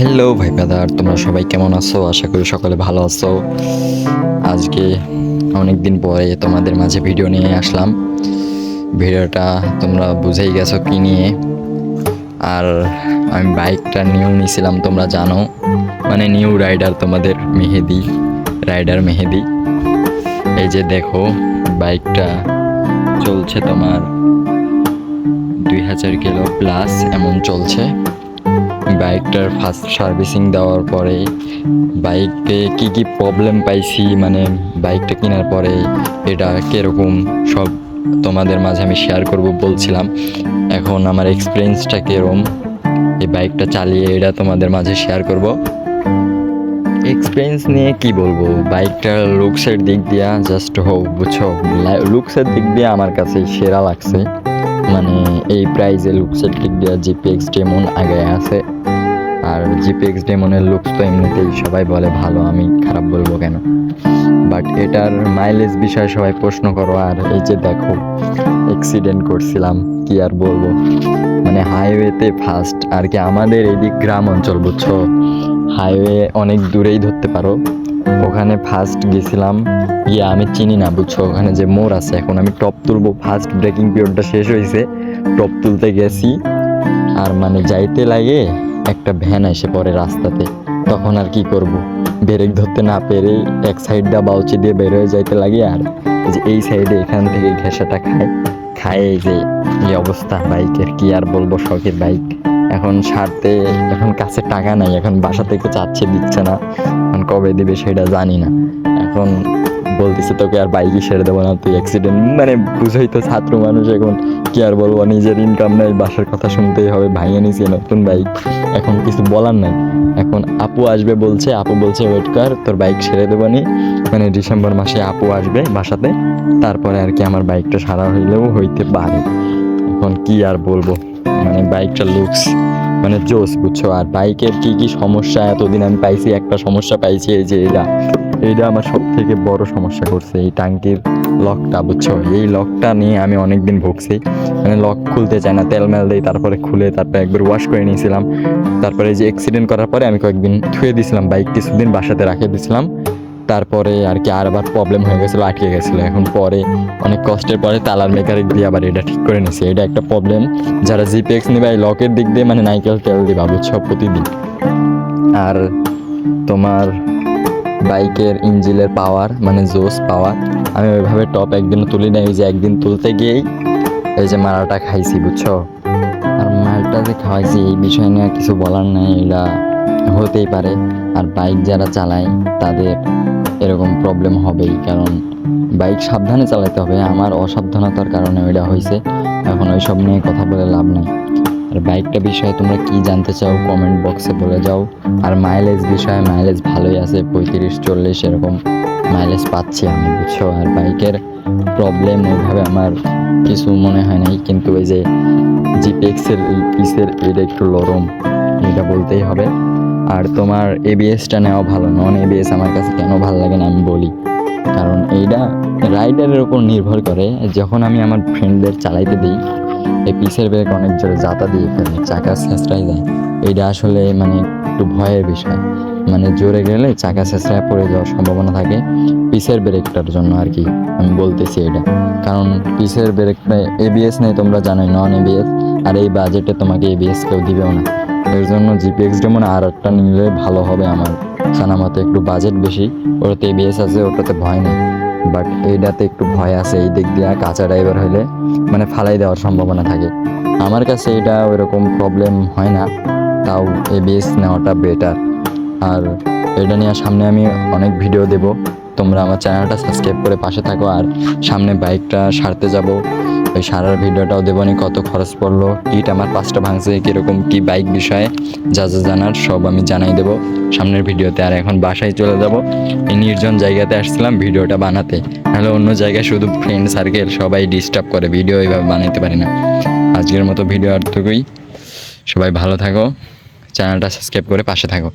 Hello ভাই brother, তোমরা সবাই কেমন আছো? আশা করি সকলে ভালো আছো। আজকে অনেক দিন পরে তোমাদের মাঝে ভিডিও নিয়ে আসলাম। ভিডিওটা তোমরা বুঝেই গেছো কি নিয়ে। আর আমি বাইকটা নিউ নিয়েছিলাম তোমরা জানো। মানে নিউ রাইডার তোমাদের মেহেদি রাইডার মেহেদি। এই যে দেখো বাইকটা চলছে তোমার দুই হাজার কিলো প্লাস এমন চলছে। বাইকটার ফার্স্ট সার্ভিসিং দেওয়ার পরে বাইকে কি কি প্রবলেম পাইছি মানে বাইকটা কেনার পরে এটা কীরকম, সব তোমাদের মাঝে আমি শেয়ার করব বলছিলাম। এখন আমার এক্সপিরিয়েন্সটা কীরকম, এই বাইকটা চালিয়ে এটা তোমাদের মাঝে শেয়ার করব। এক্সপিরিয়েন্স নিয়ে কি বলব? বাইকটার লুকসের দিক দিয়া জাস্ট হোক বুঝছ? লুকসের দিক দিয়ে আমার কাছে সেরা লাগছে। মানে এই প্রাইজে লুকসের দিক দিয়ে জিপিএক্স ডেমন আগে আছে। আর জিপিএক্স ডেমনের লুকস তো এমনিতেই সবাই বলে ভালো, আমি খারাপ বলব কেন? বাট এটার মাইলেজ বিষয়ে সবাই প্রশ্ন করো। আর এই যে দেখো অ্যাক্সিডেন্ট করছিলাম, কি আর বলব? মানে হাইওয়েতে ফার্স্ট আর কি আমাদের এদিক গ্রাম অঞ্চল, বুঝছ? হাইওয়ে অনেক দূরেই ধরতে পারো। ওখানে ফার্স্ট গেছিলাম ইয়ে আমি চিনি না, বুঝছ? ওখানে যে মোড় আছে, এখন আমি টপ তুলবো। ফার্স্ট ব্রেকিং পিরিয়ডটা শেষ হয়েছে। টপ তুলতে গেছি। আর মানে যাইতে লাগে, একটা ভ্যান এসে পড়ে রাস্তাতে। তখন আর কি করব? ব্রেক ধরতে না পেরে এক সাইডটা বাউচি দিয়ে বের হয়ে যাইতে লাগে, আর যে এই সাইডে এখান থেকে ঘেঁষাটা খায়। খায় যে এই অবস্থা, বাইকের কি আর বলব, শখের বাইক। এখন সারতে, এখন কাছে টাকা নাই, এখন বাসা থেকে চাচ্ছে, দিচ্ছে না। এখন কবে দিবে সেটা জানি না। এখন বলতেছে, তোকে আর বাইকই সেরে দেবো না, তুই অ্যাক্সিডেন্ট মানে বুঝেই তো ছাত্র মানুষ এখন, কি আর বলব, নিজের ইনকাম নাই, বাসার কথা শুনতেই হবে, ভাইয়া নিছে নতুন বাইক এখন কিছু বলার নাই। এখন আপু আসবে বলছে, আপু বলছে ওয়েট কর, তোর বাইক সেরে দেবো নি। মানে ডিসেম্বর মাসে আপু আসবে বাসাতে, তারপরে আর কি আমার বাইকটা সারা হইলেও হইতে পারে। এখন কি আর বলব মানে বাইকটা লুকস মানে জোস, বুঝছ? আর বাইকের কি কি সমস্যা, এতদিন আমি পাইছি, একটা সমস্যা পাইছি এই যে এটা এইটা আমার সব থেকে বড় সমস্যা করছে, এই টাঙ্কির লকটা, বুঝছ? এই লকটা নিয়ে আমি অনেক দিন ভুগছি। মানে লক খুলতে চাই না, তেল মেল দিই, তারপরে খুলে তারপরে একবার ওয়াশ করে নিয়েছিলাম। তারপরে যে অ্যাক্সিডেন্ট করার পরে আমি কয়েকদিন থুয়ে দিয়েছিলাম বাইক কিছুদিন বাসাতে রাখে দিয়েছিলাম তারপরে আর কি আরবার প্রবলেম হয়ে গেছিল, আটকে গেছিল। এখন পরে অনেক কষ্টের পরে তালার মেকানিক দিয়ে আবার এটা ঠিক করে নিয়েছি এটা একটা প্রবলেম যারা জিপিএক্স নেবে, এই লকের দিক দিয়ে মানে নাইকেল তেল দিবা, বুঝছ, প্রতিদিন। আর তোমার বাইকের ইঞ্জিনের পাওয়ার মানে জোস পাওয়ার আমি ওইভাবে টপ একদিনও তুলি নাই, ওই যে একদিন তুলতে গিয়েই এই যে মারাটা খাইছি, বুঝছ? আর মালটা যে খাওয়াইছি, এই বিষয় নিয়ে কিছু বলার নাই, এটা হতেই পারে। আর বাইক যারা চালায়, তাদের এরকম প্রবলেম হবেই, কারণ বাইক সাবধানে চালাতে হবে। আমার অসাবধানতার কারণে ওইটা হয়েছে এখন ওই সব নিয়ে কথা বলে লাভ নেই। আর বাইকটা বিষয়ে তোমরা কি জানতে চাও কমেন্ট বক্সে বলে যাও। আর মাইলেজ বিষয়ে মাইলেজ ভালোই আছে, পঁয়ত্রিশ, চল্লিশ এরকম মাইলেজ পাচ্ছি আমি, বুঝছ? আর বাইকের প্রবলেম ওইভাবে আমার কিছু মনে হয় নাই, কিন্তু ওই যে জিপিএক্সের এই পিসের এটা একটু নরম এটা বলতেই হবে। আর তোমার এবিএসটা নেওয়া ভালো নন এবিএস আমার কাছে কেন ভালো লাগে না আমি বলি। কারণ এইটা রাইডারের ওপর নির্ভর করে, যখন আমি আমার ফ্রেন্ডদের চালাইতে দিই এই পিসের ব্রেক অনেক জোরে জাতা দিয়ে ফেলে, চাকা ছেঁচড়াই যায়। এইটা আসলে মানে একটু ভয়ের বিষয়। মানে জোরে গেলে চাকা ছেঁচড়ায় পড়ে যাওয়ার সম্ভাবনা থাকে পিসের ব্রেকটার জন্য আর কি, আমি বলতেছি এটা কারণ পিসের ব্রেকটা এবিএস নেই, তোমরা জানোই নন এবিএস আর এই বাজেটে তোমাকে এবিএস কেউ দিবেও না। এর জন্য জিপিএক্স যেমন আর একটা নিলে ভালো হবে আমার। জানা মতো একটু বাজেট বেশি, ওটাতে এবিএস আছে, ওটাতে ভয় নেই। বাট এটাতে একটু ভয় আছে, এই দিক দিয়ে কাঁচা ড্রাইভার হলে মানে ফালাই দেওয়ার সম্ভাবনা থাকে। আমার কাছে এটা ওইরকম প্রবলেম হয় না, তাও এবিএস নেওয়াটা বেটার আর এটা নিয়ে সামনে আমি অনেক ভিডিও দেব। তোমরা আমার চ্যানেলটা সাবস্ক্রাইব করে পাশে থাকো, আর সামনে বাইকটা সারতে যাব। ওই সারার ভিডিওটাও দেবো নি, কত খরচ পড়ল, কিট আমার পাঁচটা ভাঙছে, কীরকম কি বাইক বিষয়ে, যা যা জানার সব আমি জানাই দেবো। সামনের ভিডিওতে আর এখন বাসায় চলে যাব। এই নির্জন জায়গাতে আসছিলাম ভিডিওটা বানাতে। নাহলে অন্য জায়গায় শুধু ফ্রেন্ড সার্কেল সবাই ডিস্টার্ব করে ভিডিও এইভাবে বানাইতে পারি না। আজকের মতো ভিডিও আর সবাই ভালো থাকো। চ্যানেলটা সাবস্ক্রাইব করে পাশে থাকো।